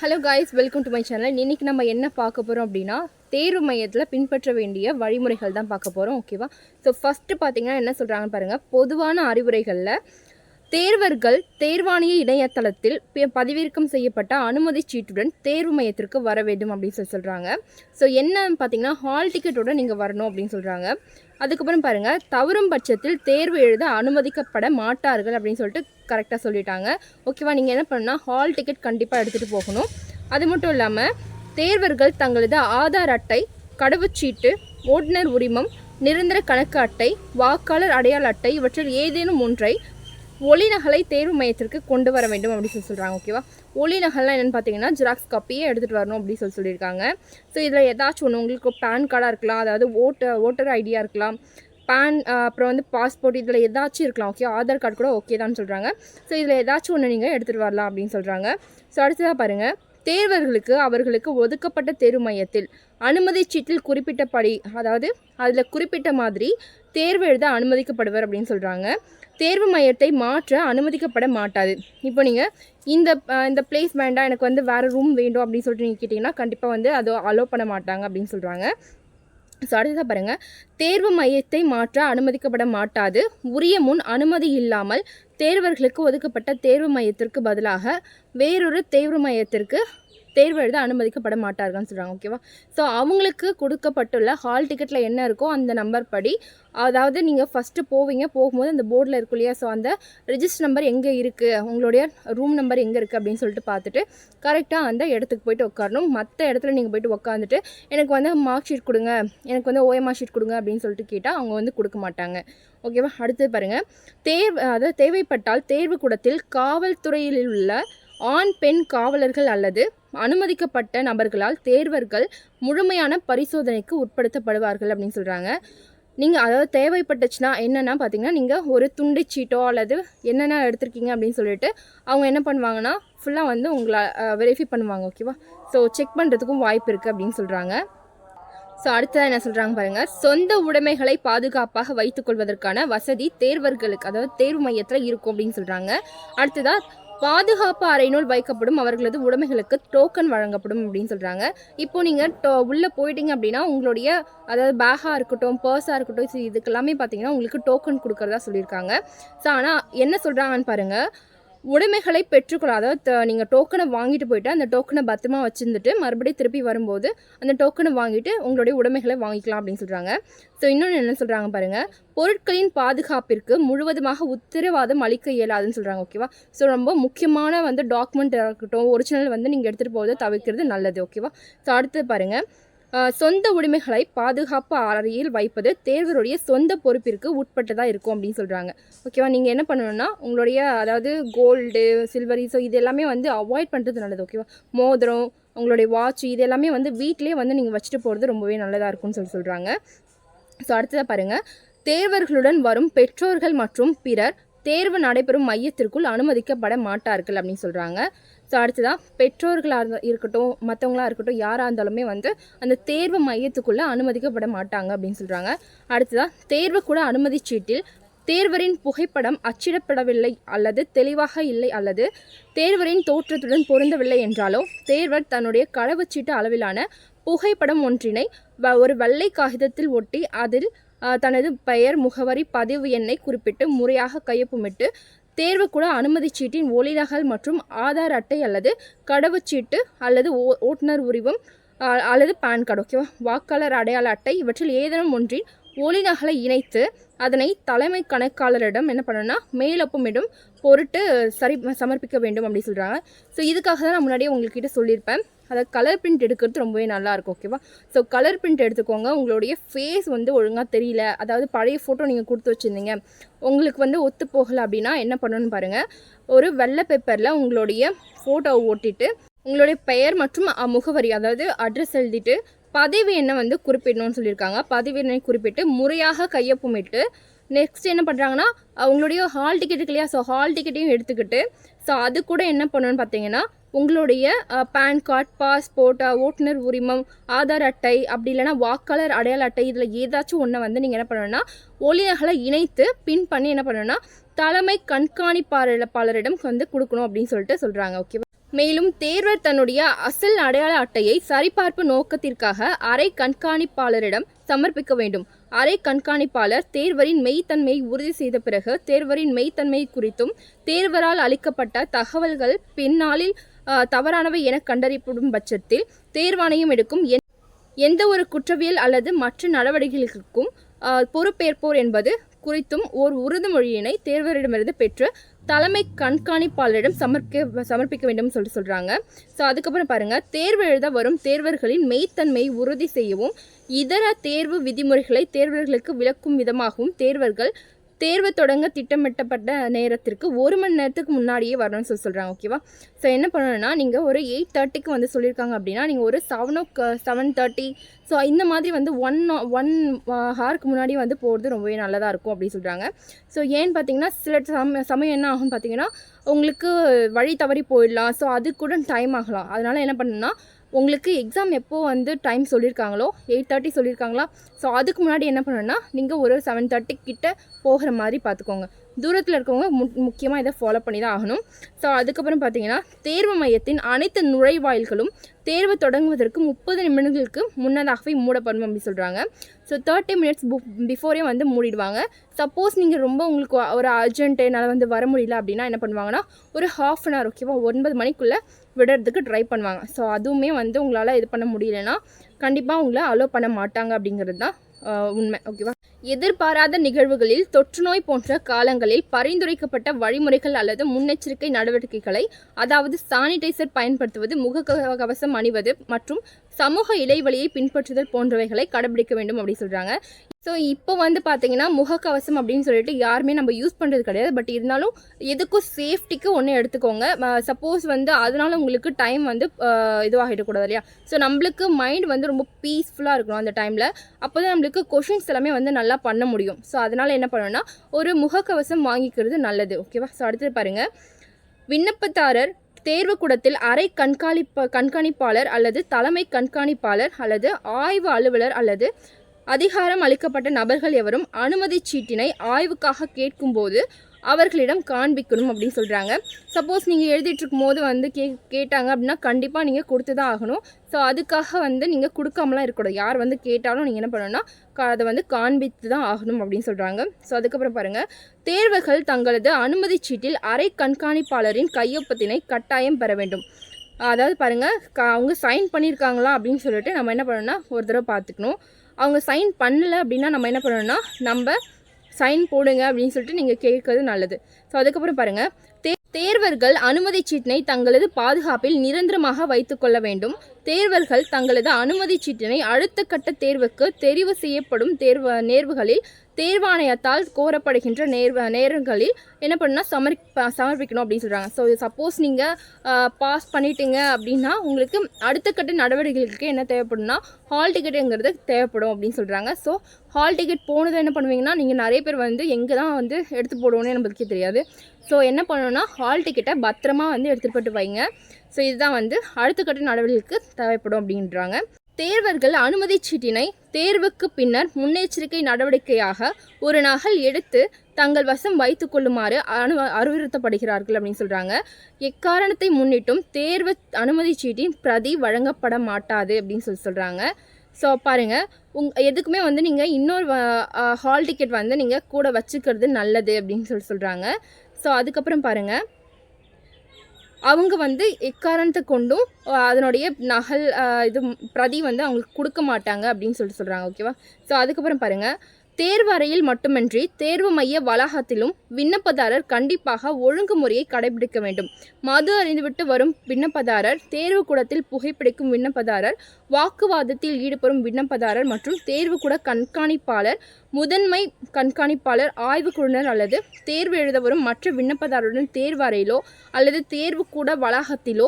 Hello guys welcome to my channel இன்றைக்கி நம்ம என்ன பார்க்க போகிறோம் அப்படின்னா தேர்வு மையத்தில் பின்பற்ற வேண்டிய வழிமுறைகள் தான் பார்க்க போகிறோம் ஓகேவா ஸோ ஃபஸ்ட்டு பார்த்தீங்கன்னா என்ன சொல்கிறாங்கன்னு பாருங்கள் பொதுவான அறிவுரைகளில் தேர்வர்கள் தேர்வாணைய இணையதளத்தில் பதிவிறக்கம் செய்யப்பட்ட அனுமதி சீட்டுடன் தேர்வு மையத்திற்கு வர வேண்டும் அப்படின்னு சொல்லி சொல்கிறாங்க ஸோ என்ன பார்த்தீங்கன்னா ஹால் டிக்கெட்டோட நீங்கள் வரணும் அப்படின்னு சொல்கிறாங்க அதுக்கப்புறம் பாருங்கள் தவறும் பட்சத்தில் தேர்வு எழுத அனுமதிக்கப்பட மாட்டார்கள் அப்படின்னு சொல்லிட்டு கரெக்டாக சொல்லிட்டாங்க. ஓகேவா? நீங்கள் என்ன பண்ணுன்னா ஹால் டிக்கெட் கண்டிப்பாக எடுத்துகிட்டு போகணும். அது மட்டும் இல்லாமல் தேர்வர்கள் தங்களது ஆதார் அட்டை கடவுச்சீட்டு ஓட்டுநர் உரிமம் நிரந்தர கணக்கு அட்டை வாக்காளர் அடையாள அட்டை இவற்றில் ஏதேனும் ஒன்றை ஒளிநகலை தேர்வு மையத்திற்கு கொண்டு வர வேண்டும் அப்படின்னு சொல்லி சொல்கிறாங்க ஓகேவா? ஒளிநகல்லாம் என்னென்னு பார்த்தீங்கன்னா ஜெராக்ஸ் காப்பியே எடுத்துகிட்டு வரணும் அப்படின்னு சொல்லி சொல்லியிருக்காங்க. ஸோ இதில் ஏதாச்சும் ஒன்று உங்களுக்கு பேன் கார்டாக இருக்கலாம் அதாவது ஓட்டர் ஓட்டர் ஐடியா இருக்கலாம் பேன் அப்புறம் வந்து பாஸ்போர்ட் இதில் ஏதாச்சும் இருக்கலாம் ஓகே ஆதார் கார்டு கூட ஓகே தான் சொல்கிறாங்க ஸோ இதில் ஏதாச்சும் ஒன்று நீங்கள் எடுத்துகிட்டு வரலாம் அப்படின்னு சொல்கிறாங்க ஸோ அடுத்ததாக பாருங்கள் தேர்வர்களுக்கு அவர்களுக்கு ஒதுக்கப்பட்ட தேர்வு மையத்தில் அனுமதி சீட்டில் குறிப்பிட்டபடி அதாவது அதில் குறிப்பிட்ட மாதிரி தேர்வு எழுத அனுமதிக்கப்படுவர் அப்படின்னு சொல்கிறாங்க தேர்வு மையத்தை மாற்ற அனுமதிக்கப்பட மாட்டாது. இப்போ நீங்கள் இந்த இந்த பிளேஸ் வேண்டாம் எனக்கு வந்து வேறு ரூம் வேண்டும் அப்படின்னு சொல்லிட்டு நீங்கள் கேட்டிங்கன்னா கண்டிப்பாக வந்து அதை அலோவ் பண்ண மாட்டாங்க அப்படின்னு சொல்கிறாங்க ஸோ அடுத்ததாக பாருங்கள் தேர்வு மையத்தை மாற்ற அனுமதிக்கப்பட மாட்டாது. உரிய முன் அனுமதி இல்லாமல் தேர்வர்களுக்கு ஒதுக்கப்பட்ட தேர்வு மையத்திற்கு பதிலாக வேறொரு தேர்வு மையத்திற்கு தேர்வு எழுத அனுமதிக்கப்பட மாட்டார்கள்னு சொல்கிறாங்க ஓகேவா ஸோ அவங்களுக்கு கொடுக்கப்பட்டுள்ள ஹால் டிக்கெட்டில் என்ன இருக்கோ அந்த நம்பர் படி அதாவது நீங்கள் ஃபஸ்ட்டு போவீங்க போகும்போது அந்த போர்டில் இருக்கும் இல்லையா? ஸோ அந்த ரிஜிஸ்டர் நம்பர் எங்கே இருக்குது உங்களுடைய ரூம் நம்பர் எங்கே இருக்குது அப்படின்னு சொல்லிட்டு பார்த்துட்டு கரெக்டாக அந்த இடத்துக்கு போயிட்டு உட்காரணும். மற்ற இடத்துல நீங்கள் போயிட்டு உட்காந்துட்டு எனக்கு வந்து மார்க் ஷீட் கொடுங்க எனக்கு வந்து ஓஎம்ஆர் ஷீட் கொடுங்க அப்படின்னு சொல்லிட்டு கேட்டால் அவங்க வந்து கொடுக்க மாட்டாங்க ஓகேவா அடுத்தது பாருங்கள் தேர்வு அதாவது தேவைப்பட்டால் தேர்வு கூடத்தில் காவல்துறையில் உள்ள ஆண் பெண் காவலர்கள் அல்லது அனுமதிக்கப்பட்ட நபர்களால் தேர்வர்கள் முழுமையான பரிசோதனைக்கு உட்படுத்தப்படுவார்கள் அப்படின்னு சொல்கிறாங்க நீங்கள் அதாவது தேவைப்பட்டுச்சுன்னா என்னென்னா பார்த்தீங்கன்னா நீங்கள் ஒரு துண்டு சீட்டோ அல்லது என்னென்ன எடுத்திருக்கீங்க அப்படின்னு சொல்லிட்டு அவங்க என்ன பண்ணுவாங்கன்னா ஃபுல்லாக வந்து உங்களை வெரிஃபை பண்ணுவாங்க ஓகேவா ஸோ செக் பண்ணுறதுக்கும் வாய்ப்பு இருக்குது அப்படின்னு சொல்கிறாங்க ஸோ அடுத்ததாக என்ன சொல்கிறாங்க பாருங்கள் சொந்த உடைமைகளை பாதுகாப்பாக வைத்துக்கொள்வதற்கான வசதி தேர்வர்களுக்கு அதாவது தேர்வு மையத்தில் இருக்கும் அப்படின்னு சொல்கிறாங்க அடுத்ததாக பாதுகாப்பு அறையினுள் வைக்கப்படும் அவர்களது உடைமைகளுக்கு டோக்கன் வழங்கப்படும் அப்படின்னு சொல்கிறாங்க இப்போ நீங்கள் டோ உள்ளே போயிட்டீங்க அப்படின்னா உங்களுடைய அதாவது பேக்காக இருக்கட்டும் பர்ஸாக இருக்கட்டும் so இதுக்கெல்லாமே பார்த்தீங்கன்னா உங்களுக்கு டோக்கன் கொடுக்கறதா சொல்லியிருக்காங்க. ஸோ ஆனால் என்ன சொல்கிறாங்கன்னு பாருங்கள் உடைமைகளை பெற்றுக்கொள்ள அதாவது நீங்கள் டோக்கனை வாங்கிட்டு போயிட்டு அந்த டோக்கனை பத்திரமா வச்சுருந்துட்டு மறுபடியும் திருப்பி வரும்போது அந்த டோக்கனை வாங்கிட்டு உங்களுடைய உடைமைகளை வாங்கிக்கலாம் அப்படின்னு சொல்கிறாங்க ஸோ இன்னொன்று என்ன சொல்கிறாங்க பாருங்கள் பொருட்களின் பாதுகாப்பிற்கு முழுவதுமாக உத்தரவாதம் அளிக்க இயலாதுன்னு சொல்கிறாங்க ஓகேவா ஸோ ரொம்ப முக்கியமான வந்து டாக்குமெண்ட் இருக்கட்டும் ஒரிஜினல் வந்து நீங்கள் எடுத்துகிட்டு போகிறத தவிர்க்கிறது நல்லது ஓகேவா ஸோ அடுத்து பாருங்கள் சொந்த உடைமைகளை பாதுகாப்பு அறையில் வைப்பது தேர்வருடைய சொந்த பொறுப்பிற்கு உட்பட்டதாக இருக்கும் அப்படின்னு சொல்கிறாங்க ஓகேவா நீங்கள் என்ன பண்ணணும்னா உங்களுடைய அதாவது கோல்டு சில்வரி ஸோ இது எல்லாமே வந்து அவாய்ட் பண்ணுறது நல்லது ஓகேவா மோதிரம் உங்களுடைய வாட்ச் இது எல்லாமே வந்து வீட்டிலே வந்து நீங்கள் வச்சுட்டு போகிறது ரொம்பவே நல்லதாக இருக்கும்னு சொல்லி சொல்கிறாங்க ஸோ அடுத்ததாக பாருங்கள் தேர்வர்களுடன் வரும் பெற்றோர்கள் மற்றும் பிறர் தேர்வு நடைபெறும் மையத்திற்குள் அனுமதிக்கப்பட மாட்டார்கள் அப்படின்னு சொல்கிறாங்க ஸோ அடுத்ததாக பெற்றோர்களாக இருந்த இருக்கட்டும் மற்றவங்களாக இருக்கட்டும் யாராக இருந்தாலுமே வந்து அந்த தேர்வு மையத்துக்குள்ளே அனுமதிக்கப்பட மாட்டாங்க அப்படின்னு சொல்கிறாங்க அடுத்ததாக தேர்வு கூட அனுமதி சீட்டில் தேர்வரின் புகைப்படம் அச்சிடப்படவில்லை அல்லது தெளிவாக இல்லை அல்லது தேர்வரின் தோற்றத்துடன் பொருந்தவில்லை என்றாலோ தேர்வர் தன்னுடைய கடவுச்சீட்டு அளவிலான புகைப்படம் ஒன்றினை வ- ஒரு வெள்ளை காகிதத்தில் ஒட்டி அதில் தனது பெயர் முகவரி பதிவு எண்ணை குறிப்பிட்டு முறையாக கையொப்பமிட்டு தேர்வு கூட அனுமதி சீட்டின் ஒளிநகல் மற்றும் ஆதார் அட்டை அல்லது கடவுச்சீட்டு அல்லது ஓ ஓட்டுநர் உரிமம் அல்லது பேன் கார்டு ஓகேவா வாக்காளர் அடையாள அட்டை இவற்றில் ஏதேனும் ஒன்றின் ஒளிநகலை இணைத்து அதனை தலைமை கணக்காளரிடம் என்ன பண்ணணும்னா மேலொப்பமிடும் பொருட்டு சரி சமர்ப்பிக்க வேண்டும் அப்படின்னு சொல்கிறாங்க ஸோ இதுக்காக தான் நான் முன்னாடியே உங்கள்கிட்ட சொல்லியிருப்பேன். அதை கலர் பிரிண்ட் எடுக்கிறது ரொம்பவே நல்லாயிருக்கும் ஓகேவா ஸோ கலர் பிரிண்ட் எடுத்துக்கோங்க. உங்களுடைய ஃபேஸ் வந்து ஒழுங்காக தெரியல. அதாவது பழைய ஃபோட்டோ நீங்கள் கொடுத்து வச்சுருந்தீங்க. உங்களுக்கு வந்து ஒத்து போகலை அப்படின்னா என்ன பண்ணணும்னு பாருங்கள் ஒரு வெள்ளை பேப்பரில் உங்களுடைய ஃபோட்டோவை ஓட்டிட்டு உங்களுடைய பெயர் மற்றும் முகவரி அதாவது அட்ரஸ் எழுதிட்டு பதிவு எண்ணை வந்து குறிப்பிடணும்னு சொல்லியிருக்காங்க. பதிவு எண்ணை குறிப்பிட்டு முறையாக கையொப்பமிட்டு நெக்ஸ்ட் என்ன பண்ணுறாங்கன்னா அவங்களுடைய ஹால் டிக்கெட் இல்லையா? ஸோ ஹால் டிக்கெட்டையும் எடுத்துக்கிட்டு ஸோ அது கூட என்ன பண்ணணும்னு பார்த்தீங்கன்னா உங்களுடைய பேன் கார்டு பாஸ்போர்ட் ஓட்டுநர் உரிமம் ஆதார் அட்டை அப்படி இல்லைன்னா வாக்காளர் அடையாள அட்டை இதில் ஏதாச்சும் ஒன்றை வந்து நீங்கள் என்ன பண்ணணும்னா ஒளியர்களை இணைத்து பின் பண்ணி என்ன பண்ணணும்னா தலைமை கண்காணிப்பாளரிடம் வந்து கொடுக்கணும் அப்படின்னு சொல்லிட்டு சொல்கிறாங்க ஓகேவா மேலும் தேர்வர் தன்னுடைய அசல் அடையாள அட்டையை சரிபார்ப்பு நோக்கத்திற்காக அறை கண்காணிப்பாளரிடம் சமர்ப்பிக்க வேண்டும். அறை கண்காணிப்பாளர் தேர்வரின் மெய்த்தன்மையை உறுதி செய்த பிறகு தேர்வரின் மெய்த்தன்மை குறித்தும் தேர்வரால் அளிக்கப்பட்ட தகவல்கள் பின்னாளில் தவறானவை என கண்டறியப்படும் பட்சத்தில் தேர்வாணையம் எடுக்கும் எந்த- எந்த ஒரு குற்றவியல் அல்லது மற்ற நடவடிக்கைகளுக்கும் பொறுப்பேற்போர் என்பது குறித்தும் ஓர் உறுதிமொழியினை தேர்வரிடமிருந்து பெற்று தலைமை கண்காணிப்பாளரிடம் சமர்ப்பிக்க சமர்ப்பிக்க வேண்டும் சொல்லி சொல்கிறாங்க ஸோ அதுக்கப்புறம் பாருங்கள் தேர்வு எழுத வரும் தேர்வர்களின் மெய்த்தன்மையை உறுதி செய்யவும் இதர தேர்வு விதிமுறைகளை தேர்வர்களுக்கு விளக்கும் விதமாகவும் தேர்வர்கள் தேர்வு தொடங்க திட்டமிட்டப்பட்ட நேரத்திற்கு ஒரு மணி நேரத்துக்கு முன்னாடியே வரணும்னு சொல்லி சொல்கிறாங்க ஓகேவா ஸோ என்ன பண்ணணும்னா நீங்கள் ஒரு எயிட் தேர்ட்டிக்கு வந்து சொல்லியிருக்காங்க அப்படின்னா நீங்கள் ஒரு seven O seven thirty so இந்த மாதிரி வந்து ஒன் ஒன் ஹாருக்கு uh, முன்னாடி வந்து போகிறது ரொம்பவே நல்லதாக இருக்கும் அப்படின்னு சொல்கிறாங்க ஸோ ஏன்னு பார்த்தீங்கன்னா சில சம சமயம் என்ன ஆகும்னு பார்த்தீங்கன்னா உங்களுக்கு வழி தவறி போயிடலாம். ஸோ அது கூட டைம் ஆகலாம். அதனால் என்ன பண்ணுன்னா உங்களுக்கு எக்ஸாம் எப்போது வந்து டைம் சொல்லியிருக்காங்களோ எயிட் தேர்ட்டி சொல்லியிருக்காங்களா ஸோ அதுக்கு முன்னாடி என்ன பண்ணணும்னா நீங்கள் ஒரு செவன் தேர்ட்டி கிட்டே போகிற மாதிரி பார்த்துக்கோங்க. தூரத்தில் இருக்கவங்க மு முக்கியமாக இதை ஃபாலோ பண்ணி தான் ஆகணும். ஸோ அதுக்கப்புறம் பார்த்தீங்கன்னா தேர்வு மையத்தின் அனைத்து நுழைவாயில்களும் தேர்வு தொடங்குவதற்கு முப்பது நிமிடங்களுக்கு முன்னதாகவே மூடப்படும் அப்படி சொல்கிறாங்க ஸோ தேர்ட்டி மினிட்ஸ் பிஃபோரே வந்து மூடிடுவாங்க. சப்போஸ் நீங்கள் ரொம்ப உங்களுக்கு ஒரு அர்ஜென்ட்டு என்னால் வந்து வர முடியல அப்படின்னா என்ன பண்ணுவாங்கன்னா ஒரு ஹாஃப் அன் ஹவர் ஓகேவா ஒன்பது மணிக்குள்ளே விடுறதுக்கு ட்ரை பண்ணுவாங்க. ஸோ அதுவுமே வந்து உங்களால் இது பண்ண முடியலன்னா கண்டிப்பாக உங்களை அலோவ் பண்ண மாட்டாங்க அப்படிங்கிறது தான் உண்மை. ஓகேவா எதிர்பாராத நிகழ்வுகளில் தொற்றுநோய் போன்ற காலங்களில் பரிந்துரைக்கப்பட்ட வழிமுறைகள் அல்லது முன்னெச்சரிக்கை நடவடிக்கைகளை அதாவது சானிடைசர் பயன்படுத்துவது முகக்கவசம் அணிவது மற்றும் சமூக இடைவெளியை பின்பற்றுதல் போன்றவைகளை கடைபிடிக்க வேண்டும் அப்படின்னு சொல்கிறாங்க ஸோ இப்போ வந்து பார்த்தீங்கன்னா முகக்கவசம் அப்படின்னு சொல்லிட்டு யாருமே நம்ம யூஸ் பண்ணுறது கிடையாது. பட் இருந்தாலும் எதுக்கும் சேஃப்டிக்கு ஒன்று எடுத்துக்கோங்க. சப்போஸ் வந்து அதனால உங்களுக்கு டைம் வந்து இதுவாகிடக்கூடாது இல்லையா? ஸோ நம்மளுக்கு மைண்ட் வந்து ரொம்ப பீஸ்ஃபுல்லாக இருக்கணும் அந்த டைமில் அப்போ தான் நம்மளுக்கு கொஷின்ஸ் எல்லாமே வந்து நல்லா பண்ண முடியும். ஸோ அதனால் என்ன பண்ணணும்னா ஒரு முகக்கவசம் வாங்கிக்கிறது நல்லது. ஓகேவா ஸோ அடுத்தது பாருங்கள் விண்ணப்பதாரர் தேர்வுக்கூடத்தில் அறை கண்காணிப்ப கண்காணிப்பாளர் அல்லது தலைமை கண்காணிப்பாளர் அல்லது ஆய்வு அலுவலர் அல்லது அதிகாரம் அளிக்கப்பட்ட நபர்கள் எவரும் அனுமதி சீட்டினை ஆய்வுக்காக கேட்கும்போது அவர்களிடம் காண்பிக்கணும் அப்படின்னு சொல்கிறாங்க சப்போஸ் நீங்கள் எழுதிட்டுருக்கும் போது வந்து கே கேட்டாங்க அப்படின்னா கண்டிப்பாக நீங்கள் கொடுத்து தான் ஆகணும். ஸோ அதுக்காக வந்து நீங்கள் கொடுக்காமலாம் இருக்கக்கூடாது. யார் வந்து கேட்டாலும் நீங்கள் என்ன பண்ணணும்னா அதை வந்து காண்பித்து தான் ஆகணும் அப்படின்னு சொல்கிறாங்க ஸோ அதுக்கப்புறம் பாருங்கள் தேர்வுகள் தங்களது அனுமதி சீட்டில் அரை கண்காணிப்பாளரின் கையொப்பத்தினை கட்டாயம் பெற வேண்டும். அதாவது பாருங்கள் க அவங்க சைன் பண்ணியிருக்காங்களா அப்படின்னு சொல்லிட்டு நம்ம என்ன பண்ணணும்னா ஒரு தடவை பார்த்துக்கணும். அவங்க சைன் பண்ணல அப்படின்னா நம்ம என்ன பண்ணணும்னா நம்ம சைன் போடுங்க அப்படின்னு சொல்லிட்டு நீங்கள் கேட்கறது நல்லது. ஸோ அதுக்கப்புறம் பாருங்கள் தே தேர்வர்கள் அனுமதி சீட்டினை தங்களது பாதுகாப்பில் நிரந்தரமாக வைத்துக்கொள்ள வேண்டும். தேர்வர்கள் தங்களது அனுமதி சீட்டினை அடுத்த கட்ட தேர்வுக்கு தெரிவு செய்யப்படும் தேர்வு நேர்வுகளில் தேர்வாணையத்தால் கோரப்படுகின்ற நேர்வ நேரங்களில் என்ன பண்ணால் சமர் சமர்ப்பிக்கணும் அப்படின்னு சொல்கிறாங்க ஸோ சப்போஸ் நீங்கள் பாஸ் பண்ணிட்டீங்க அப்படின்னா உங்களுக்கு அடுத்த கட்ட நடவடிக்கைகளுக்கு என்ன தேவைப்படும்னா ஹால் டிக்கெட்டுங்கிறது தேவைப்படும் அப்படின்னு சொல்கிறாங்க ஸோ ஹால் டிக்கெட் போனதை என்ன பண்ணுவீங்கன்னா நீங்கள் நிறைய பேர் வந்து எங்கே தான் வந்து எடுத்து போடுவோன்னு நம்மளுக்கே தெரியாது. ஸோ என்ன பண்ணணும்னா ஹால் டிக்கெட்டை பத்திரமா வந்து எடுத்துகிட்டு போட்டு வைங்க. ஸோ இதுதான் வந்து அடுத்த கட்ட நடவடிக்கைக்கு தேவைப்படும் அப்படின்றாங்க. தேர்வர்கள் அனுமதிச் சீட்டினை தேர்வுக்கு பின்னர் முன்னெச்சரிக்கை நடவடிக்கையாக ஒரு நகல் எடுத்து தங்கள் வசம் வைத்து கொள்ளுமாறு அனு அறிவுறுத்தப்படுகிறார்கள் அப்படின்னு சொல்கிறாங்க எக்காரணத்தை முன்னிட்டும் தேர்வு அனுமதி சீட்டின் பிரதி வழங்கப்பட மாட்டாது அப்படின்னு சொல்லி சொல்கிறாங்க ஸோ பாருங்கள் உங் எதுக்குமே வந்து நீங்கள் இன்னொரு ஹால் டிக்கெட் வந்து நீங்கள் கூட வச்சுக்கிறது நல்லது அப்படின்னு சொல்லி சொல்கிறாங்க ஸோ அதுக்கப்புறம் பாருங்கள் அவங்க வந்து எக்காரணத்தை கொண்டும் அதனுடைய நகல் இது பிரதி வந்து அவங்களுக்கு கொடுக்க மாட்டாங்க அப்படின்னு சொல்லிட்டு சொல்கிறாங்க ஓகேவா ஸோ அதுக்கப்புறம் பாருங்கள் தேர்வறையில் மட்டுமின்றி தேர்வு மைய வளாகத்திலும் விண்ணப்பதாரர் கண்டிப்பாக ஒழுங்குமுறையை கடைபிடிக்க வேண்டும். மது அறிந்துவிட்டு வரும் விண்ணப்பதாரர் தேர்வு கூடத்தில் புகைப்பிடிக்கும் விண்ணப்பதாரர் வாக்குவாதத்தில் ஈடுபடும் விண்ணப்பதாரர் மற்றும் தேர்வு கூட கண்காணிப்பாளர் முதன்மை கண்காணிப்பாளர் ஆய்வுக்குழுவினர் அல்லது தேர்வு எழுத வரும் மற்ற விண்ணப்பதாரருடன் தேர்வறையிலோ அல்லது அல்லது தேர்வுக்கூட வளாகத்திலோ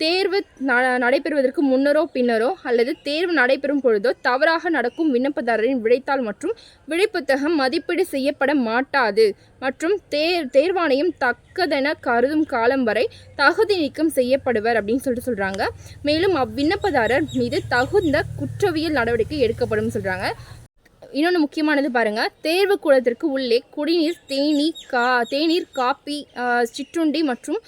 தேர்வு ந- நடைபெறுவதற்கு முன்னரோ பின்னரோ அல்லது தேர்வு நடைபெறும் பொழுதோ தவறாக நடக்கும் விண்ணப்பதாரரின் விடைத்தாள் மற்றும் விடைப்புத்தகம் மதிப்பீடு செய்யப்பட மாட்டாது மற்றும் தேர் தேர்வாணையம் தக்கதென கருதும் காலம் வரை தகுதி நீக்கம் செய்யப்படுவர் அப்படின்னு சொல்லிட்டு சொல்கிறாங்க மேலும் அவ்விண்ணப்பதாரர் மீது தகுந்த குற்றவியல் நடவடிக்கை எடுக்கப்படும் சொல்கிறாங்க இன்னொன்று முக்கியமானது பாருங்க. தேர்வு கூடத்திற்கு உள்ளே குடிநீர் தேநீர் கா தேநீர் காப்பி சிற்றுண்டி மற்றும்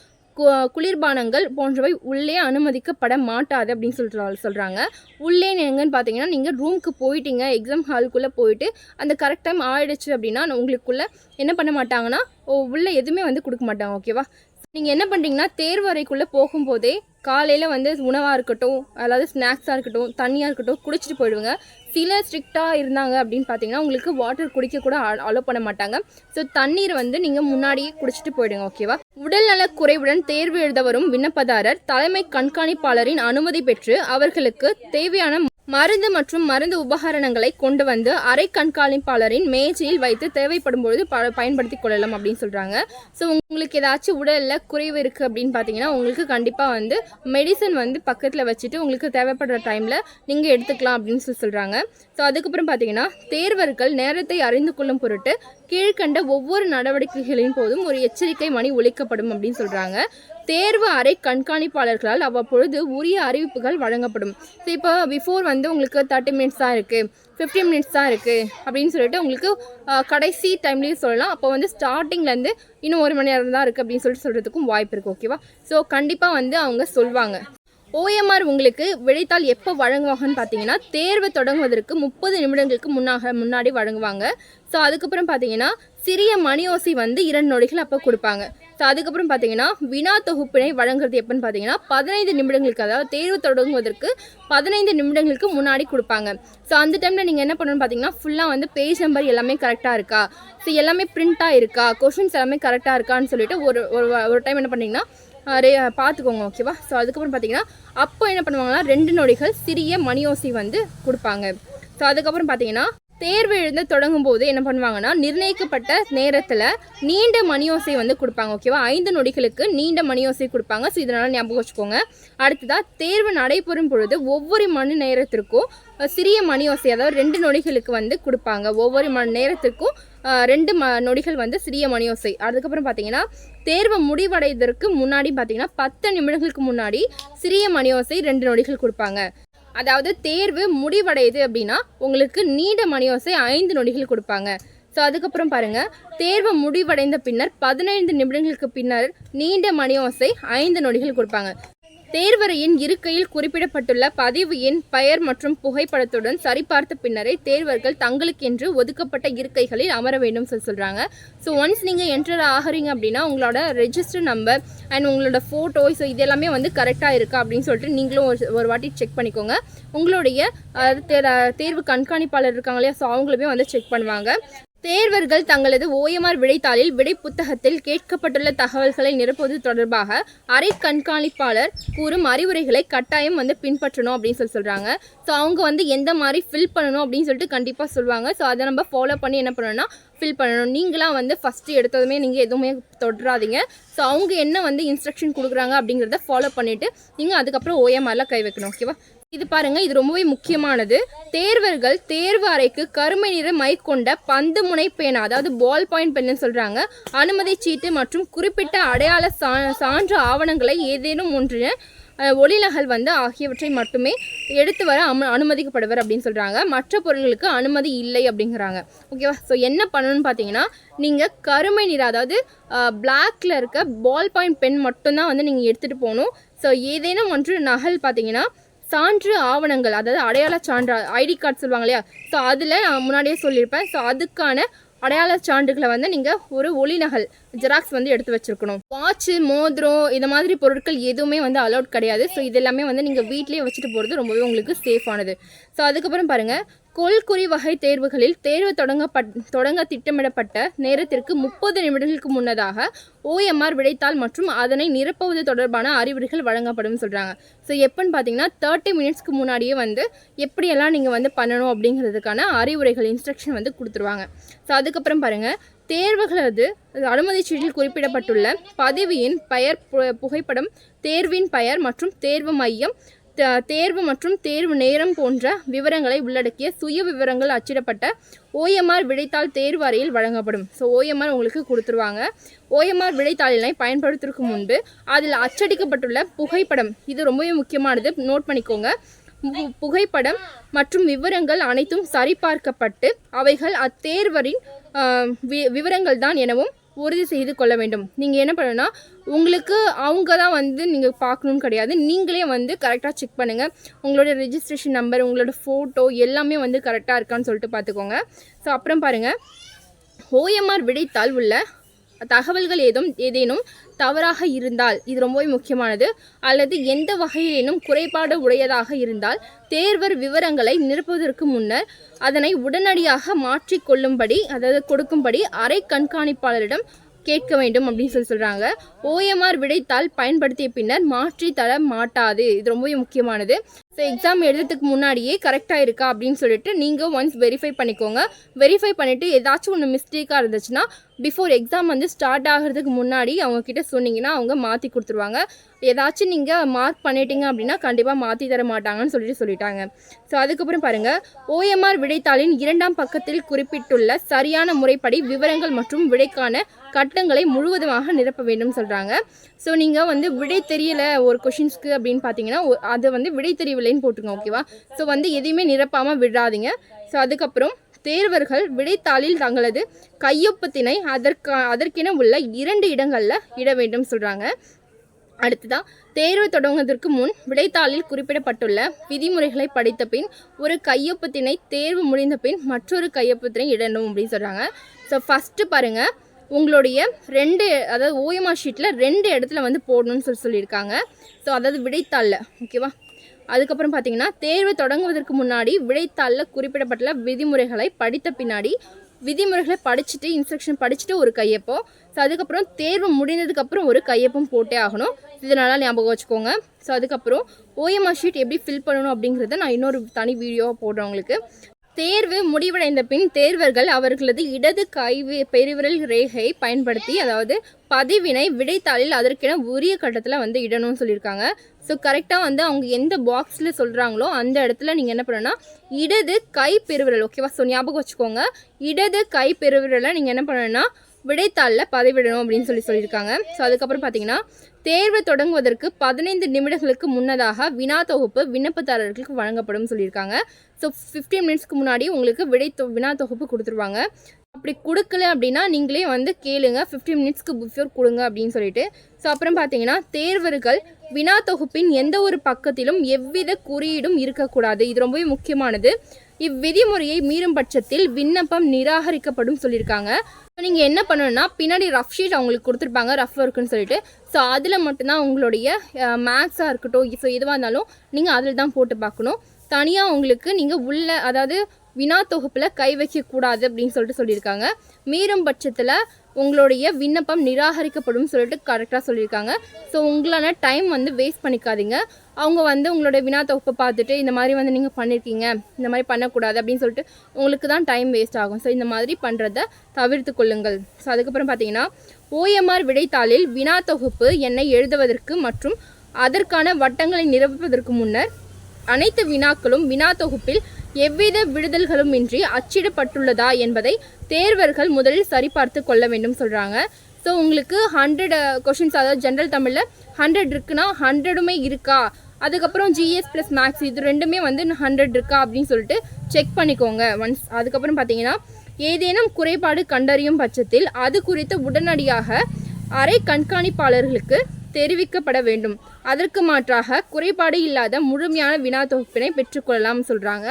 குளிர்பானங்கள் போன்றவை உள்ளே அனுமதிக்கப்பட மாட்டாது அப்படின்னு சொல்லிட்டு சொல்கிறாங்க உள்ளே எங்கன்னு பார்த்தீங்கன்னா நீங்கள் ரூமுக்கு போயிட்டீங்க எக்ஸாம் ஹாலுக்குள்ளே போயிட்டு அந்த கரெக்ட் டைம் ஆயிடுச்சு அப்படின்னா உங்களுக்குள்ளே என்ன பண்ண மாட்டாங்கன்னா உள்ளே எதுவுமே வந்து கொடுக்க மாட்டாங்க ஓகேவா நீங்கள் என்ன பண்ணுறீங்கன்னா தேர்வு அறைக்குள்ளே போகும்போதே காலையில் வந்து உணவாக இருக்கட்டும் அதாவது ஸ்நாக்ஸாக இருக்கட்டும் தண்ணியாக இருக்கட்டும் குடிச்சிட்டு போயிடுவாங்க. சில ஸ்ட்ரிக்டாக இருந்தாங்க அப்படின்னு பார்த்தீங்கன்னா உங்களுக்கு வாட்டர் குடிக்க கூட அலோவ் பண்ண மாட்டாங்க. ஸோ தண்ணீர் வந்து நீங்கள் முன்னாடியே குடிச்சிட்டு போயிடுங்க ஓகேவா உடல்நல குறைவுடன் தேர்வு எழுத வரும் விண்ணப்பதாரர் தலைமை கண்காணிப்பாளரின் அனுமதி பெற்று அவர்களுக்கு தேவையான மருந்து மற்றும் மருந்து உபகரணங்களை கொண்டு வந்து அரை கண்காணிப்பாளரின் மேஜையில் வைத்து தேவைப்படும் பொழுது ப பயன்படுத்தி கொள்ளலாம் அப்படின்னு சொல்கிறாங்க ஸோ உங்களுக்கு ஏதாச்சும் உடலில் குறைவு இருக்குது அப்படின்னு பார்த்தீங்கன்னா உங்களுக்கு கண்டிப்பாக வந்து மெடிசன் வந்து பக்கத்தில் வச்சுட்டு உங்களுக்கு தேவைப்படுற டைமில் நீங்கள் எடுத்துக்கலாம் அப்படின்னு சொல்லி சொல்கிறாங்க ஸோ அதுக்கப்புறம் பார்த்தீங்கன்னா தேர்வர்கள் நேரத்தை அறிந்து கொள்ளும் பொருட்டு கீழ்கண்ட ஒவ்வொரு நடவடிக்கைகளின் போதும் ஒரு எச்சரிக்கை மணி ஒழிக்கப்படும் அப்படின்னு சொல்கிறாங்க தேர்வு அறை கண்காணிப்பாளர்களால் அவ்வப்பொழுது உரிய அறிவிப்புகள் வழங்கப்படும். ஸோ இப்போ பிஃபோர் வந்து உங்களுக்கு தேர்ட்டி மினிட்ஸ் தான் இருக்குது ஃபிஃப்டி மினிட்ஸ் தான் இருக்குது அப்படின்னு சொல்லிட்டு உங்களுக்கு கடைசி டைம்லேயும் சொல்லலாம். அப்போ வந்து ஸ்டார்டிங்லேருந்து இன்னும் ஒரு மணி நேரம் தான் இருக்குது அப்படின்னு சொல்லிட்டு சொல்கிறதுக்கும் வாய்ப்பு இருக்குது ஓகேவா ஸோ கண்டிப்பாக வந்து அவங்க சொல்வாங்க. ஓஎம்ஆர் உங்களுக்கு விடைத்தாள் எப்போ வழங்குவாங்கன்னு பார்த்தீங்கன்னா தேர்வு தொடங்குவதற்கு முப்பது நிமிடங்களுக்கு முன்னாக முன்னாடி வழங்குவாங்க. ஸோ அதுக்கப்புறம் பார்த்தீங்கன்னா சிறிய மணியோசி வந்து இரண்டு நொடிகள் அப்போ கொடுப்பாங்க. ஸோ அதுக்கப்புறம் பார்த்தீங்கன்னா வினா தொகுப்பினை வழங்குறது எப்போன்னு பார்த்தீங்கன்னா பதினைந்து நிமிடங்களுக்கு அதாவது தேர்வு தொடங்குவதற்கு பதினைந்து நிமிடங்களுக்கு முன்னாடி கொடுப்பாங்க. ஸோ அந்த டைமில் நீங்கள் என்ன பண்ணணும்னு பார்த்தீங்கன்னா ஃபுல்லாக வந்து பேஜ் நம்பர் எல்லாமே கரெக்டாக இருக்கா? ஸோ எல்லாமே பிரிண்ட்டாக இருக்கா? கொஷின்ஸ் எல்லாமே கரெக்டாக இருக்கான்னு சொல்லிட்டு ஒரு ஒரு ஒரு டைம் என்ன பண்ணீங்கன்னா ரே பார்த்துக்கோங்க ஓகேவா ஸோ அதுக்கப்புறம் பார்த்தீங்கன்னா அப்போ என்ன பண்ணுவாங்கன்னா ரெண்டு நொடிகள் சிறிய மணியோசி வந்து கொடுப்பாங்க. ஸோ அதுக்கப்புறம் பார்த்தீங்கன்னா தேர்வு எழுத தொடங்கும் போது என்ன பண்ணுவாங்கன்னா நிர்ணயிக்கப்பட்ட நேரத்தில் நீண்ட மணியோசை வந்து கொடுப்பாங்க ஓகேவா ஐந்து நொடிகளுக்கு நீண்ட மணியோசை கொடுப்பாங்க. ஸோ இதனால் ஞாபகம் வச்சுக்கோங்க. அடுத்ததாக தேர்வு நடைபெறும் பொழுது ஒவ்வொரு மணி நேரத்திற்கும் சிறிய மணியோசை அதாவது ரெண்டு நொடிகளுக்கு வந்து கொடுப்பாங்க. ஒவ்வொரு மணி நேரத்திற்கும் ரெண்டு ம நொடிகள் வந்து சிறிய மணியோசை. அதுக்கப்புறம் பார்த்தீங்கன்னா தேர்வு முடிவடைவதற்கு முன்னாடி பார்த்தீங்கன்னா பத்து நிமிடங்களுக்கு முன்னாடி சிறிய மணியோசை ரெண்டு நொடிகள் கொடுப்பாங்க. அதாவது தேர்வு முடிவடையுது அப்படின்னா உங்களுக்கு நீண்ட மணியோசை ஐந்து நொடிகள் கொடுப்பாங்க. ஸோ அதுக்கப்புறம் பாருங்கள் தேர்வு முடிவடைந்த பின்னர் பதினைந்து நிமிடங்களுக்கு பின்னர் நீண்ட மணியோசை ஐந்து நொடிகள் கொடுப்பாங்க. தேர்வறையின் இருக்கையில் குறிப்பிடப்பட்டுள்ள பதிவு எண் பெயர் மற்றும் புகைப்படத்துடன் சரிபார்த்த பின்னரே தேர்வர்கள் தங்களுக்கென்று ஒதுக்கப்பட்ட இருக்கைகளில் அமர வேண்டும் சொல்லி சொல்கிறாங்க ஸோ ஒன்ஸ் நீங்கள் என்டர் ஆகுறீங்க அப்படின்னா உங்களோட ரெஜிஸ்டர் நம்பர் அண்ட் உங்களோட ஃபோட்டோ ஸோ இது எல்லாமே வந்து கரெக்டாக இருக்கா அப்படின்னு சொல்லிட்டு நீங்களும் ஒரு ஒரு வாட்டி செக் பண்ணிக்கோங்க. உங்களுடைய தேர்வு கண்காணிப்பாளர் இருக்காங்க இல்லையா ஸோ அவங்களுமே வந்து செக் பண்ணுவாங்க. தேர்வர்கள் தங்களது ஓஎம்ஆர் விடைத்தாளில் விடை புத்தகத்தில் கேட்கப்பட்டுள்ள தகவல்களை நிரப்புவது தொடர்பாக அரை கண்காணிப்பாளர் கூறும் அறிவுரைகளை கட்டாயம் வந்து பின்பற்றணும் அப்படின்னு சொல்லி சொல்கிறாங்க ஸோ அவங்க வந்து எந்த மாதிரி ஃபில் பண்ணணும் அப்படின்னு சொல்லிட்டு கண்டிப்பாக சொல்லுவாங்க ஸோ அதை நம்ம ஃபாலோ பண்ணி என்ன பண்ணணும்னா ஃபில் பண்ணணும். நீங்களாம் வந்து ஃபஸ்ட்டு எடுத்ததுமே நீங்கள் எதுவுமே தொடராதிங்க ஸோ அவங்க என்ன வந்து இன்ஸ்ட்ரக்ஷன் கொடுக்குறாங்க அப்படிங்கிறத ஃபாலோ பண்ணிவிட்டு நீங்கள் அதுக்கப்புறம் ஓஎம்ஆரில் கை வைக்கணும். ஓகேவா இது பாருங்க இது ரொம்பவே முக்கியமானது. தேர்வர்கள் தேர்வு அறைக்கு கருமை நிற மை கொண்ட பந்து முனை பேனா அதாவது பால் பாயிண்ட் பென்னு சொல்றாங்க. அனுமதி சீட்டு மற்றும் குறிப்பிட்ட அடையாள சா சான்று ஆவணங்களை ஏதேனும் ஒன்று ஒளிநகல் வந்து ஆகியவற்றை மட்டுமே எடுத்து வர அம அனுமதிக்கப்படுவர் அப்படின்னு சொல்கிறாங்க மற்ற பொருட்களுக்கு அனுமதி இல்லை அப்படிங்கிறாங்க. ஓகேவா ஸோ என்ன பண்ணணும்னு பார்த்தீங்கன்னா நீங்கள் கருமை நிற அதாவது பிளாக்ல இருக்க பால் பாயிண்ட் பென் மட்டும்தான் வந்து நீங்கள் எடுத்துகிட்டு போகணும். ஸோ ஏதேனும் ஒன்று நகல் பார்த்தீங்கன்னா சான்று ஆவணங்கள் அதாவது அடையாள சான்று ஐடி கார்டு சொல்லுவாங்க இல்லையா? ஸோ அதில் நான் முன்னாடியே சொல்லியிருப்பேன். ஸோ அதுக்கான அடையாள சான்றுகளை வந்து நீங்கள் ஒரு ஒளிநகல் ஜெராக்ஸ் வந்து எடுத்து வச்சிருக்கணும். வாட்சு மோதிரம் இந்த மாதிரி பொருட்கள் எதுவுமே வந்து அலௌட் கிடையாது. ஸோ இது எல்லாமே வந்து நீங்கள் வீட்லேயே வச்சுட்டு போகிறது ரொம்பவே உங்களுக்கு சேஃபானது ஸோ அதுக்கப்புறம் பாருங்கள் கொள்குறி வகை தேர்வுகளில் தேர்வு தொடங்கப்பட் தொடங்க திட்டமிடப்பட்ட நேரத்திற்கு முப்பது நிமிடங்களுக்கு முன்னதாக ஓஎம்ஆர் விடைத்தாள் மற்றும் அதனை நிரப்புவது தொடர்பான அறிவுரைகள் வழங்கப்படும் சொல்கிறாங்க ஸோ எப்போன்னு பார்த்தீங்கன்னா தேர்ட்டி மினிட்ஸ்க்கு முன்னாடியே வந்து எப்படியெல்லாம் நீங்கள் வந்து பண்ணணும் அப்படிங்கிறதுக்கான அறிவுரைகள் இன்ஸ்ட்ரக்ஷன் வந்து கொடுத்துருவாங்க. ஸோ அதுக்கப்புறம் பாருங்கள் தேர்வுகளது அனுமதி சீட்டில் குறிப்பிடப்பட்டுள்ள பதவியின் பெயர் பு- புகைப்படம் தேர்வின் பெயர் மற்றும் தேர்வு மையம் தேர்வு மற்றும் தேர்வு நேரம் போன்ற விவரங்களை உள்ளடக்கிய சுய விவரங்கள் அச்சிடப்பட்ட ஓஎம்ஆர் விடைத்தாள் தேர்வு அறையில் வழங்கப்படும். ஸோ ஓஎம்ஆர் உங்களுக்கு கொடுத்துருவாங்க. ஓஎம்ஆர் விடைத்தாளினை பயன்படுத்துறதுக்கு முன்பு அதில் அச்சடிக்கப்பட்டுள்ள புகைப்படம் இது ரொம்பவே முக்கியமானது நோட் பண்ணிக்கோங்க. பு- புகைப்படம் மற்றும் விவரங்கள் அனைத்தும் சரிபார்க்கப்பட்டு அவைகள் அத்தேர்வரின் வி- விவரங்கள் தான் எனவும் உறுதி செய்து கொள்ள வேண்டும். நீங்கள் என்ன பண்ணணும்னா உங்களுக்கு அவங்க தான் வந்து நீங்கள் பார்க்கணும்னு கிடையாது. நீங்களே வந்து கரெக்டாக செக் பண்ணுங்கள் உங்களோட ரிஜிஸ்ட்ரேஷன் நம்பர் உங்களோட ஃபோட்டோ எல்லாமே வந்து கரெக்டாக இருக்கான்னு சொல்லிட்டு பார்த்துக்கோங்க. ஸோ அப்புறம் பாருங்கள் ஓஎம்ஆர் விடைத்தாள் உள்ள தகவல்கள் ஏதும் ஏதேனும் தவறாக இருந்தால் இது ரொம்பவே முக்கியமானது. அல்லது எந்த வகையிலும் குறைபாடு உடையதாக இருந்தால் தேர்வர் விவரங்களை நிரப்புவதற்கு முன்னர் அதனை உடனடியாக மாற்றிக்கொள்ளும்படி அதாவது கொடுக்கும்படி அறை கண்காணிப்பாளரிடம் கேட்க வேண்டும் அப்படின்னு சொல்லி சொல்கிறாங்க ஓஎம்ஆர் விடைத்தாள் பயன்படுத்திய பின்னர் மாற்றி தர மாட்டாது. இது ரொம்பவே முக்கியமானது. ஸோ எக்ஸாம் எழுதுறதுக்கு முன்னாடியே கரெக்டாக இருக்கா அப்படின்னு சொல்லிட்டு நீங்கள் ஒன்ஸ் வெரிஃபை பண்ணிக்கோங்க. வெரிஃபை பண்ணிவிட்டு ஏதாச்சும் ஒன்று மிஸ்டேக்காக இருந்துச்சுன்னா பிஃபோர் எக்ஸாம் வந்து ஸ்டார்ட் ஆகிறதுக்கு முன்னாடி அவங்கக்கிட்ட சொன்னீங்கன்னா அவங்க மாற்றி கொடுத்துருவாங்க. ஏதாச்சும் நீங்கள் மார்க் பண்ணிட்டீங்க அப்படின்னா கண்டிப்பாக மாற்றி தர மாட்டாங்கன்னு சொல்லிட்டு சொல்லிட்டாங்க. ஸோ அதுக்கப்புறம் பாருங்கள் ஓஎம்ஆர் விடைத்தாளின் இரண்டாம் பக்கத்தில் குறிப்பிட்டுள்ள சரியான முறைப்படி விவரங்கள் மற்றும் விடைக்கான கட்டங்களை முழுவதுமாக நிரப்ப வேண்டும் சொல்கிறாங்க ஸோ நீங்கள் வந்து விடை தெரியல ஒரு கொஷின்ஸ்க்கு அப்படின்னு பார்த்தீங்கன்னா ஒ- அது வந்து விடை தெரியவில்லைன்னு போட்டுருங்க ஓகேவா ஸோ வந்து எதையுமே நிரப்பாமல் விடாதீங்க. ஸோ அதுக்கப்புறம் தேர்வர்கள் விடைத்தாளில் தங்களது கையொப்பத்தினை அதற்கு அதற்கென உள்ள இரண்டு இடங்களில் இட வேண்டும் சொல்கிறாங்க அடுத்ததாக தேர்வு தொடங்குவதற்கு முன் விடைத்தாளில் குறிப்பிடப்பட்டுள்ள விதிமுறைகளை படித்த பின் ஒரு கையொப்பத்தினை தேர்வு முடிந்த பின் மற்றொரு கையொப்பத்தினை இடணும் அப்படின்னு சொல்கிறாங்க ஸோ ஃபஸ்ட்டு பாருங்கள் உங்களுடைய ரெண்டு அதாவது ஓயமா ஷீட்டில் ரெண்டு இடத்துல வந்து போடணும்னு சொல்லி சொல்லியிருக்காங்க. ஸோ அதாவது விடைத்தாளில் ஓகேவா அதுக்கப்புறம் பார்த்தீங்கன்னா தேர்வு தொடங்குவதற்கு முன்னாடி விடைத்தாளில் குறிப்பிடப்பட்டுள்ள விதிமுறைகளை படித்த பின்னாடி விதிமுறைகளை படிச்சுட்டு இன்ஸ்ட்ரக்ஷன் படிச்சுட்டு ஒரு கையப்போ ஸோ அதுக்கப்புறம் தேர்வு முடிந்ததுக்கப்புறம் ஒரு கையப்பம் போட்டே ஆகணும். இது நல்லா ஞாபகம் வச்சுக்கோங்க. ஸோ அதுக்கப்புறம் ஓஎம்ஆர் ஷீட் எப்படி ஃபில் பண்ணணும் அப்படிங்கிறத நான் இன்னொரு தனி வீடியோவாக போடுறேன் உங்களுக்கு. தேர்வு முடிவடைந்த பின் தேர்வர்கள் அவர்களது இடது கை பெருவிரல் ரேகையை பயன்படுத்தி அதாவது பதிவினை விடைத்தாளில் அதற்கென உரிய கட்டத்தில் வந்து இடணும்னு சொல்லியிருக்காங்க. ஸோ கரெக்டாக வந்து அவங்க எந்த பாக்ஸில் சொல்கிறாங்களோ அந்த இடத்துல நீங்கள் என்ன பண்ணணும்னா இடது கை பெருவிரல் ஓகேவா ஸோ ஞாபகம் வச்சுக்கோங்க. இடது கை பெருவிரலை நீங்கள் என்ன பண்ணணும்னா விடைத்தாளில் பதிவிடணும் அப்படின்னு சொல்லி சொல்லியிருக்காங்க. ஸோ அதுக்கப்புறம் பார்த்தீங்கன்னா தேர்வு தொடங்குவதற்கு பதினைந்து நிமிடங்களுக்கு முன்னதாக வினா தொகுப்பு விண்ணப்பதாரர்களுக்கு வழங்கப்படும் சொல்லியிருக்காங்க. ஸோ 15 மினிட்ஸ்க்கு முன்னாடி உங்களுக்கு விடை தொ வினா தொகுப்பு கொடுத்துருவாங்க. அப்படி கொடுக்கல அப்படின்னா நீங்களே வந்து கேளுங்க. 15 மினிட்ஸ்க்கு பிஃபோர் கொடுங்க அப்படின்னு சொல்லிட்டு. ஸோ அப்புறம் பார்த்தீங்கன்னா தேர்வர்கள் வினா தொகுப்பின் எந்த ஒரு பக்கத்திலும் எவ்வித குறியீடும் இருக்கக்கூடாது. இது ரொம்பவே முக்கியமானது. இவ்விதிமுறையை மீறும் பட்சத்தில் விண்ணப்பம் நிராகரிக்கப்படும் சொல்லியிருக்காங்க. ஸோ நீங்கள் என்ன பண்ணணும்னா பின்னாடி ரஃப் ஷீட் அவங்களுக்கு கொடுத்துருப்பாங்க ரஃப் ஒர்க்குன்னு சொல்லிட்டு. ஸோ அதில் மட்டும்தான் உங்களுடைய மேக்ஸாக இருக்கட்டும் ஸோ எதுவாக இருந்தாலும் நீங்கள் அதில் தான் போட்டு பார்க்கணும். தனியாக உங்களுக்கு நீங்கள் உள்ள அதாவது வினா தொகுப்பில் கை வைக்கக்கூடாது அப்படின்னு சொல்லிட்டு சொல்லியிருக்காங்க. மீறும் பட்சத்தில் உங்களுடைய விண்ணப்பம் நிராகரிக்கப்படும் சொல்லிட்டு கரெக்டாக சொல்லியிருக்காங்க. ஸோ உங்களான டைம் வந்து வேஸ்ட் பண்ணிக்காதீங்க. அவங்க வந்து உங்களுடைய வினா தொகுப்பை பார்த்துட்டு இந்த மாதிரி வந்து நீங்கள் பண்ணியிருக்கீங்க இந்த மாதிரி பண்ணக்கூடாது அப்படின்னு சொல்லிட்டு உங்களுக்கு தான் டைம் வேஸ்ட் ஆகும். ஸோ இந்த மாதிரி பண்ணுறத தவிர்த்து கொள்ளுங்கள். ஸோ அதுக்கப்புறம் பார்த்தீங்கன்னா ஓஎம்ஆர் விடைத்தாளில் வினா தொகுப்பு என்னை எழுதுவதற்கு மற்றும் அதற்கான வட்டங்களை நிரப்புவதற்கு முன்னர் அனைத்து வினாக்களும் வினா தொகுப்பில் எவ்வித விடுதல்களும் இன்றி அச்சிடப்பட்டுள்ளதா என்பதை தேர்வர்கள் முதலில் சரிபார்த்து கொள்ள வேண்டும் சொல்கிறாங்க ஸோ உங்களுக்கு ஹண்ட்ரட் கொஷின்ஸ் uh, அதாவது ஜென்ரல் தமிழில் ஹண்ட்ரட் இருக்குன்னா ஹண்ட்ரடுமே இருக்கா? அதுக்கப்புறம் ஜிஎஸ் ப்ளஸ் மேக்ஸ் இது ரெண்டுமே வந்து ஹண்ட்ரட் இருக்கா அப்படின்னு சொல்லிட்டு செக் பண்ணிக்கோங்க ஒன்ஸ் அதுக்கப்புறம் பார்த்தீங்கன்னா ஏதேனும் குறைபாடு கண்டறியும் பட்சத்தில் அது குறித்து உடனடியாக அறை கண்காணிப்பாளர்களுக்கு தெரிவிக்கப்பட வேண்டும். அதற்கு மாற்றாக குறைபாடு இல்லாத முழுமையான வினா தொகுப்பினை பெற்றுக்கொள்ளலாம் சொல்கிறாங்க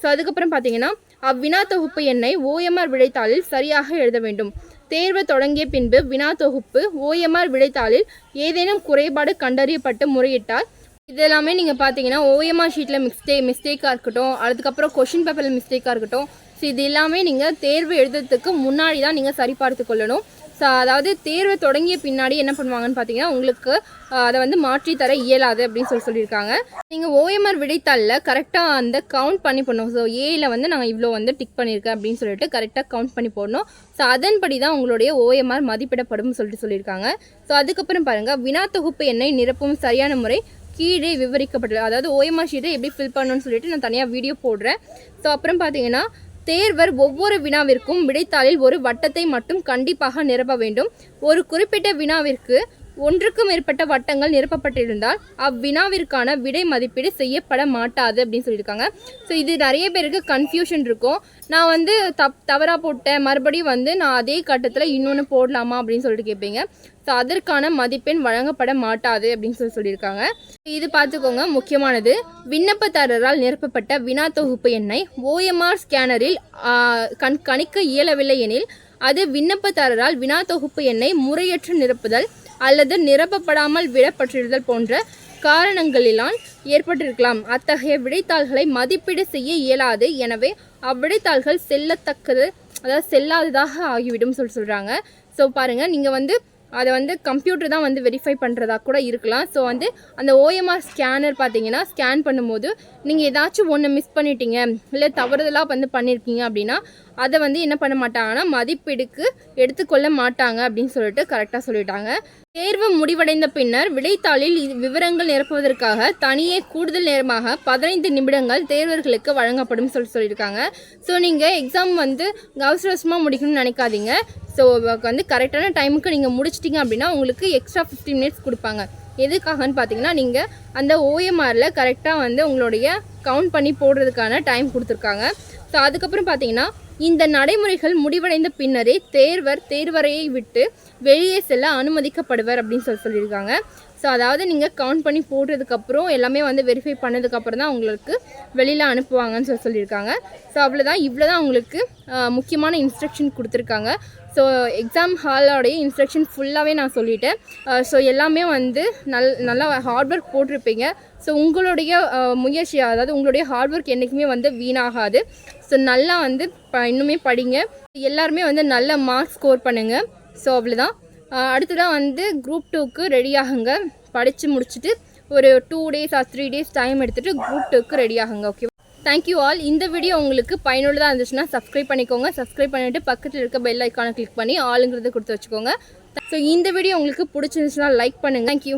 ஸோ அதுக்கப்புறம் பார்த்தீங்கன்னா அவ்வினா தொகுப்பு எண்ணை ஓஎம்ஆர் விடைத்தாளில் சரியாக எழுத வேண்டும். தேர்வு தொடங்கிய பின்பு வினா தொகுப்பு ஓஎம்ஆர் விடைத்தாளில் ஏதேனும் குறைபாடு கண்டறியப்பட்டு முறையிட்டால் இதெல்லாமே நீங்கள் பார்த்தீங்கன்னா ஓஎம்ஆர் ஷீட்டில் மிஸ்டே மிஸ்டேக்காக இருக்கட்டும் அதுக்கப்புறம் கொஷின் பேப்பரில் மிஸ்டேக்காக இருக்கட்டும் ஸோ இது எல்லாமே நீங்கள் தேர்வு எழுதுறதுக்கு முன்னாடி தான் நீங்கள் சரிபார்த்து கொள்ளணும். ஸோ அதாவது தேர்வு தொடங்கிய பின்னாடி என்ன பண்ணுவாங்கன்னு பார்த்தீங்கன்னா உங்களுக்கு அதை வந்து மாற்றி தர இயலாது அப்படின்னு சொல்லி சொல்லியிருக்காங்க. நீங்கள் ஓஎம்ஆர் விடைத்தாளில் கரெக்டாக அந்த கவுண்ட் பண்ணி போடணும். ஸோ ஏயில் வந்து நாங்கள் இவ்வளோ வந்து டிக் பண்ணியிருக்கேன் அப்படின்னு சொல்லிட்டு கரெக்டாக கவுண்ட் பண்ணி போடணும். ஸோ அதன்படி தான் உங்களுடைய ஓஎம்ஆர் மதிப்பிடப்படும் சொல்லிட்டு சொல்லியிருக்காங்க. ஸோ அதுக்கப்புறம் பாருங்கள் வினா தொகுப்பு எண்ணை நிரப்பும் சரியான முறை கீழே விவரிக்கப்பட்டுள்ளது. அதாவது ஓஎம்ஆர் ஷீட்டை எப்படி ஃபில் பண்ணணும்னு சொல்லிட்டு நான் தனியாக வீடியோ போடுறேன். ஸோ அப்புறம் பார்த்தீங்கன்னா தேர்வர் ஒவ்வொரு வினாவிற்கும் விடைத்தாளில் ஒரு வட்டத்தை மட்டும் கண்டிப்பாக நிரப்ப வேண்டும். ஒரு குறிப்பிட்ட வினாவிற்கு ஒன்றுக்கும் மேற்பட்ட வட்டங்கள் நிரப்பப்பட்டிருந்தால் அவ்வினாவிற்கான விடை மதிப்பீடு செய்யப்பட மாட்டாது அப்படின்னு சொல்லியிருக்காங்க. ஸோ இது நிறைய பேருக்கு கன்ஃபியூஷன் இருக்கும். நான் வந்து தப் தவறாக போட்டேன். மறுபடியும் வந்து நான் அதே கட்டத்தில் இன்னொன்று போடலாமா அப்படின்னு சொல்லிட்டு கேட்பீங்க ஸோ அதற்கான மதிப்பெண் வழங்கப்பட மாட்டாது அப்படின்னு சொல்லி சொல்லியிருக்காங்க. இது பார்த்துக்கோங்க. முக்கியமானது விண்ணப்பதாரரால் நிரப்பப்பட்ட வினா தொகுப்பு எண்ணை ஓஎம்ஆர் ஸ்கேனரில் கண் கணிக்க இயலவில்லை எனில் அது விண்ணப்பதாரரால் வினா தொகுப்பு எண்ணை முறையற்று நிரப்புதல் அல்லது நிரப்பப்படாமல் விடப்பட்டிருதல் போன்ற காரணங்களினால் ஏற்பட்டிருக்கலாம். அத்தகைய விடைத்தாள்களை மதிப்பீடு செய்ய இயலாது. எனவே அவ்விடைத்தாள்கள் செல்லத்தக்கது அதாவது செல்லாததாக ஆகிவிடும் சொல்லி சொல்கிறாங்க ஸோ பாருங்கள் நீங்கள் வந்து அதை வந்து கம்ப்யூட்டர் தான் வந்து வெரிஃபை பண்ணுறதா கூட இருக்கலாம். ஸோ வந்து அந்த ஓஎம்ஆர் ஸ்கேனர் பார்த்தீங்கன்னா ஸ்கேன் பண்ணும்போது நீங்கள் ஏதாச்சும் ஒன்று மிஸ் பண்ணிட்டீங்க இல்லை தவறுதலாக வந்து பண்ணியிருக்கீங்க அப்படின்னா அதை வந்து என்ன பண்ண மாட்டாங்கன்னா மதிப்பீடுக்கு எடுத்துக்கொள்ள மாட்டாங்க அப்படின்னு சொல்லிட்டு கரெக்டாக சொல்லிட்டாங்க. தேர்வு முடிவடைந்த பின்னர் விடைத்தாளில் விவரங்கள் நிரப்புவதற்காக தனியே கூடுதல் நேரமாக பதினைந்து நிமிடங்கள் தேர்வர்களுக்கு வழங்கப்படும் சொல்லி சொல்லியிருக்காங்க. ஸோ நீங்கள் எக்ஸாம் வந்து அவசர அவசரமாக முடிக்கணும்னு நினைக்காதீங்க. ஸோ வந்து கரெக்டான டைமுக்கு நீங்கள் முடிச்சிட்டிங்க அப்படின்னா உங்களுக்கு எக்ஸ்ட்ரா ஃபிஃப்டீன் மினிட்ஸ் கொடுப்பாங்க. எதுக்காகன்னு பார்த்தீங்கன்னா நீங்கள் அந்த ஓஎம்ஆரில் கரெக்டாக வந்து உங்களுடைய கவுண்ட் பண்ணி போடுறதுக்கான டைம் கொடுத்துருக்காங்க. ஸோ அதுக்கப்புறம் பார்த்தீங்கன்னா இந்த நடைமுறைகள் முடிவடைந்த பின்னரே தேர்வர் தேர்வரையை விட்டு வெளியே செல்ல அனுமதிக்கப்படுவர் அப்படின்னு சொல்லி சொல்லியிருக்காங்க. ஸோ அதாவது நீங்கள் கவுண்ட் பண்ணி போடுறதுக்கப்புறம் எல்லாமே வந்து வெரிஃபை பண்ணதுக்கப்புறம் தான் உங்களுக்கு வெளியில் அனுப்புவாங்கன்னு சொல்லி சொல்லியிருக்காங்க. ஸோ அவ்வளோதான் இவ்வளோ தான் உங்களுக்கு முக்கியமான இன்ஸ்ட்ரக்ஷன் கொடுத்துருக்காங்க. ஸோ எக்ஸாம் ஹாலோடைய இன்ஸ்ட்ரக்ஷன் ஃபுல்லாகவே நான் சொல்லிட்டேன். Uh, ஸோ எல்லாமே வந்து நல் நல்லா ஹார்ட் ஒர்க் போட்டிருப்பீங்க. ஸோ உங்களுடைய uh, முயற்சி அதாவது உங்களுடைய ஹார்ட் ஒர்க் என்றைக்குமே வந்து வீணாகாது. ஸோ நல்லா வந்து ப இன்னுமே படிங்க. எல்லாருமே வந்து நல்ல மார்க் ஸ்கோர் பண்ணுங்கள் ஸோ அவ்வளோதான் uh, அடுத்ததான் வந்து குரூப் டூக்கு ரெடி ஆகுங்க. படித்து முடிச்சுட்டு ஒரு two days or three days time எடுத்துகிட்டு குரூப் டூக்கு ரெடி ஆகுங்க ஓகே தேங்க்யூ ஆல் இந்த வீடியோ உங்களுக்கு பயனுள்ளதாக இருந்துச்சுன்னா சப்ஸ்கிரைப் பண்ணிக்கோங்க. சப்ஸ்கிரைப் பண்ணிவிட்டு பக்கத்தில் இருக்க பெல் ஐக்கானை கிளிக் பண்ணி ஆளுங்கிறத கொடுத்து வச்சுக்கோங்க. ஸோ இந்த வீடியோ உங்களுக்கு பிடிச்சிருந்துச்சுன்னா லைக் பண்ணுங்கள் தேங்க்யூ